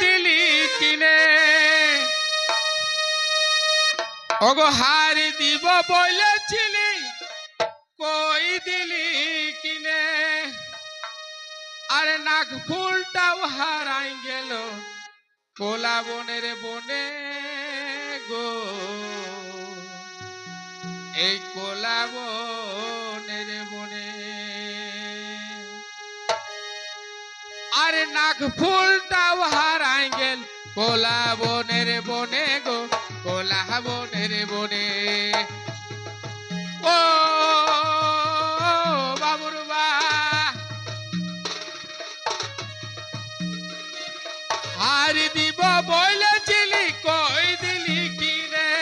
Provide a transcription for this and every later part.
দিলি ওগো হারি দিব বলেছিলি, কই দিলি কিনে। আরে নাক ফুলটাও হারাই গেল কোলা বনের বনে গো। এই কোলা বনের বনে। আরে নাক ফুলটাও গেল কোলা বনের বনে গো, কোলা বনের বনে। ও বাবুর বা হারি দিব বলেছিলি কই দিলি কি রে?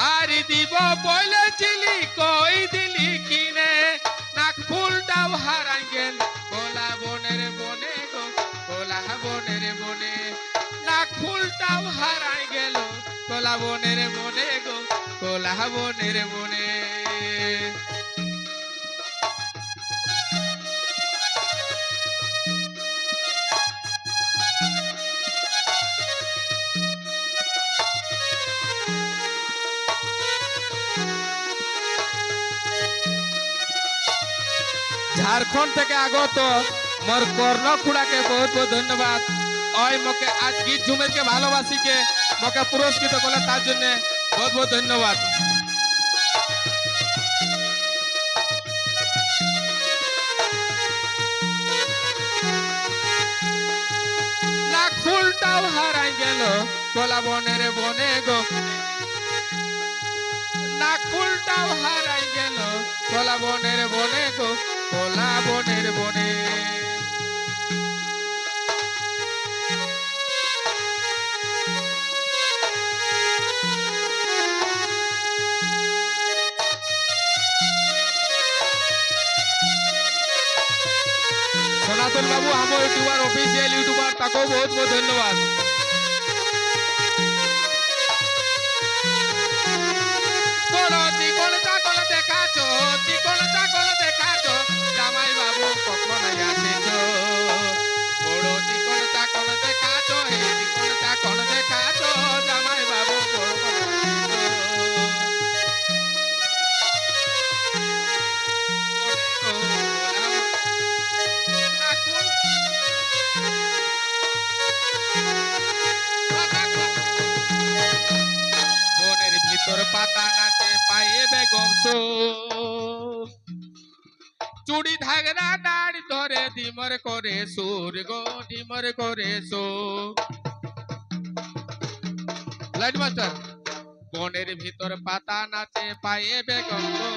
হারি দিব বলেছিলি কই দিলি কি রে? নাক ফুলটাও হারাই গেল, কোলা বনের বনে। ফুলটাও হারাই গেল। কোলা বনের বনে গো, কোলা বনের বনে ঝাড়খণ্ড থেকে আগত মোর কর্ণ খুড়াকে বহুত বহুত ধন্যবাদ। ওই মোকে আজ গীত ঝুমেরকে ভালোবাসিকে মোকে পুরস্কৃত করলে তার জন্য বহুত বহুত ধন্যবাদ। ফুলটাও হারাই গেল কলা বনের বনে গো। নাক ফুলটাও হারাই গেল কলা বনের বনে গো কলা বনের বনে। আমার ইউটিউবার অফিসিয়াল ইউটিউবার তাকেও বহুত বহুত ধন্যবাদ। চুড়ি ধাগরা দাড়ি ধরে, ডিমর করে সুর গো, ডিমর করে সো লাইট মাস্টার, বনের ভিতর পাতা নাচে পায়ে বেগম সো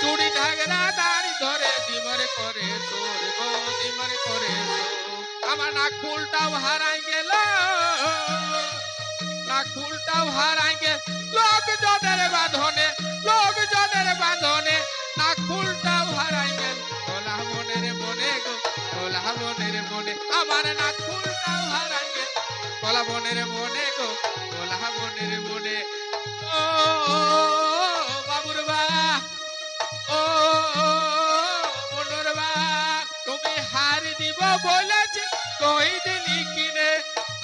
চুড়ি ধাগরা দাড়ি ধরে, ডিমর করে সুর গো, ডিমর করে আমার নাক ফুলটাও হারাই গেল। নাক ফুলটাও হারাই গেল। কোলা বনের বনে গো কোলা বনের বনে ও, বাবুর বা, ও, মনোর বা, তুমি হার দিব বলেছি কই দিলি কিনে?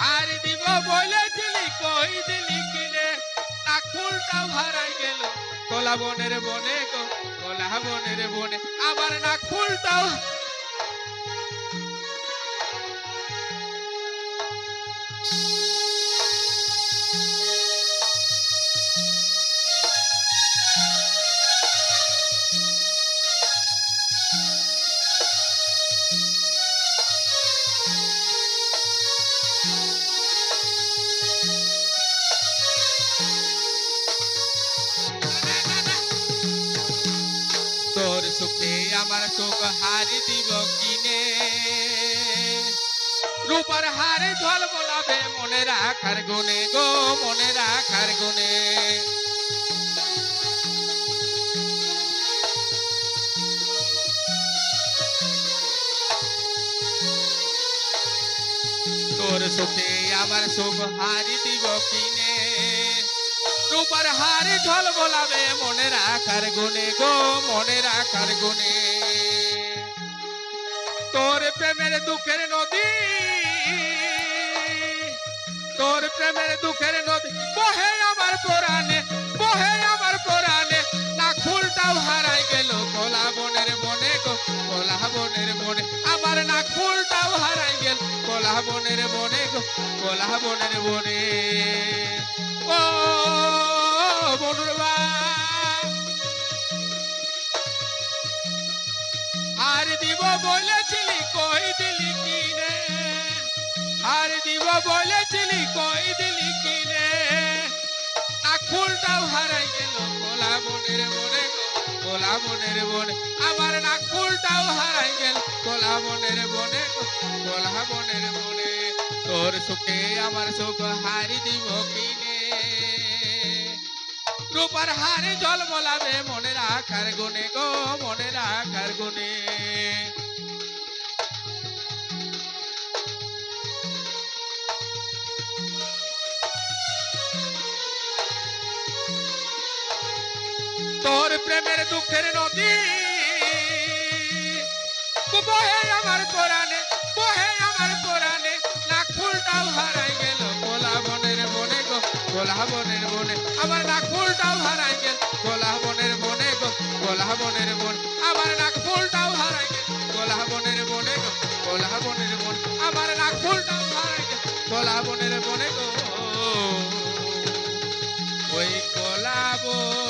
হার দিব বলেছিলি কই দিলি কিনে? নাক ফুলটাও হারাই গেল কলা বনের বনে গো কলা বনের বনে আমার নাক ফুলটাও সুখে আমার সুখ হারি দিব কিনে? রূপার হারে ঝল বলাবে মনে রাখার গুনে গো, মনে রাখার গুনে তোর সুখে আমার সুখ হারি দিব কিনে? রূপার হারে ঢল বলাবে মনে রাখার গুনে গো, মনে রাখার গুনে তোর প্রেমের দুঃখের নদী কলা বনের বনে কলা বনের বনে। ও বনুরবা আর দিব বলেছিলি, কই দিলি কিনে? আর দিব বলেছিলি, কই দিলি কিনে? নাক ফুলটাও হারাই গেল কোলা বনের বনে কোলা মনের বনে। আমার নাকুলটাও হারাই গেল। কোলা মনের বনে কোলা মনের বনে। তোর সুখে আমার সুখ হারি দিব কিনে। রূপার হারে জল বলাবে মনে রাখার গুনে গো মনে রাখার গুনে দুঃখের নদী। বহে আমার কোরআনে, বহে আমার কোরআনে, নাক ফুলটাও হারাই গেল কোলা বনের বনে গো কোলা বনের বনে আমার নাক ফুলটাও হারাই গেল কোলা বনের বনে গো কোলা বনের বন আমার নাক ফুলটাও হারাই গেল কোলা বনের বনে গো কোলা বনের বন আমার নাক ফুলটাও হারাই গেল কোলা বনের বনে গো। ওই কোলা বন